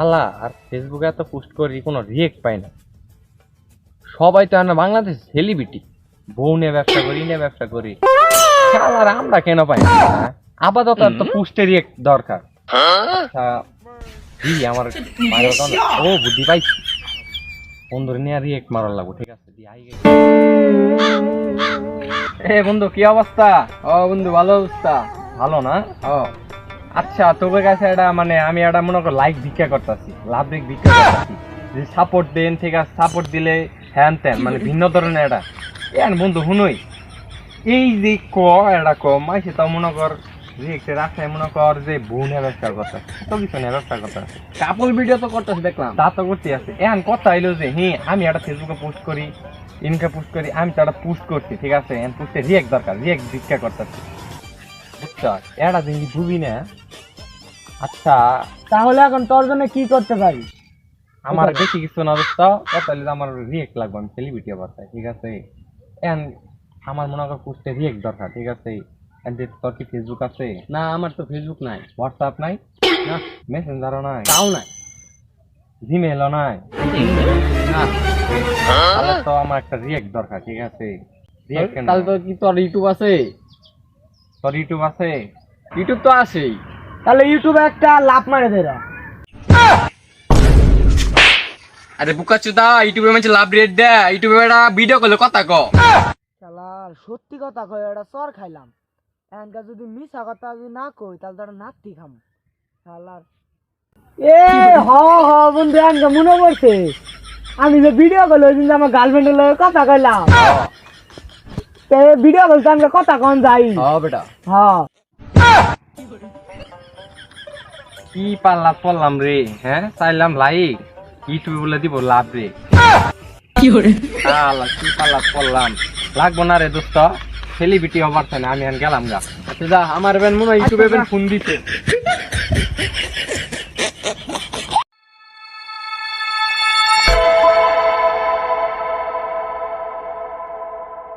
আলা আর ফেসবুকে এত পোস্ট করি কোনো রিয়েক্ট পাই না। সবাই তো আর না বাংলাদেশ সেলিব্রিটি বউ নিয়ে ব্যবসা করি নিয়ে ব্যবসা করি। আর আমরা কেন পাই না? আপাতত তো পোস্টে রিয়েক্ট দরকার। আচ্ছা জি আমার না। ও বুদ্ধি পাইছি। বন্ধুরে নিয়ে রিয়েক্ট মারার লাগবো ঠিক আছে? দি আই এ বন্ধু কি অবস্থা? ও বন্ধু ভালো অবস্থা? ভালো না? ও। আচ্ছা তোর কাছে এটা মানে আমি এটা মনে করো লাইক ভিক্ষা করতেছি লাভ রেক ভিক্ষা করতেছি। যে সাপোর্ট দেন ঠিক আছে সাপোর্ট দিলে হ্যান ত্যান মানে ভিন্ন ধরনের এটা এন বন্ধু শুনুই। এই যে ক এটা ক মাইসে তো মনে কর রিয়েক্টে রাখে মনে কর যে বোনের ব্যবসা করতে তো কিছু নিয়ে ব্যবসা করতে কাপল ভিডিও তো করতেছ দেখলাম। তা তো করতে আছে। এখন কথা হইল যে হ্যাঁ আমি একটা ফেসবুকে পোস্ট করি ইনকা পোস্ট করি আমি তো একটা পোস্ট করছি ঠিক আছে? এখন পোস্টে রিয়েক্ট দরকার রিয়েক্ট ভিক্ষা করতেছি। বুঝছ? এটা জিনিস বুঝি না আচ্ছা তাহলে এখন তোর জন্য কি করতে পারি? আমার বেশি কিছু না দোস্ত যে আমার রিয়েক্ট লাগবে আমি সেলিব্রিটি আবার ঠিক আছে? এখন আমার মনে কর পোস্টে রিয়েক্ট দরকার ঠিক আছে? এখন যে তোর কি ফেসবুক আছে? না আমার তো ফেসবুক নাই। হোয়াটসঅ্যাপ নাই? না মেসেঞ্জারও নাই? তাও নাই। জিমেলও নাই? না। তাহলে তো আমার একটা রিয়েক্ট দরকার ঠিক আছে? রিয়েক্ট তাহলে তো কি তোর ইউটিউব আছে? তোর ইউটিউব আছে? ইউটিউব তো আছেই। তাহলে ইউটিউবে একটা লাভ মারে দে আরে বুকা চুদা ইউটিউবে মানে লাভ রেট দে। ইউটিউবে একটা ভিডিও করলে কথা ক। শালার সত্যি কথা কই এটা চর খাইলাম। এনকা যদি মিছা কথা যদি না কই তাহলে তো এটা নাতি খাম। শালার এ হ হ বন্ধু এনকা মনে পড়ছে। আমি যে ভিডিও কল ওই দিন আমার গার্লফ্রেন্ডের লগে কথা কইলাম। তে ভিডিও কল তো কথা কন যাই। হ্যাঁ বেটা। হ্যাঁ কি পাল্লা পড়লাম রে হ্যাঁ? চাইলাম লাইক ইউটিউবে বলে দিব লাভ রে। কি পাল্লা পড়লাম। লাগবো না রে দোস্ত সেলিব্রিটি হবার আমি এখন গেলাম গা। আচ্ছা যা আমার বেন মনে হয় ইউটিউবে ফোন দিতে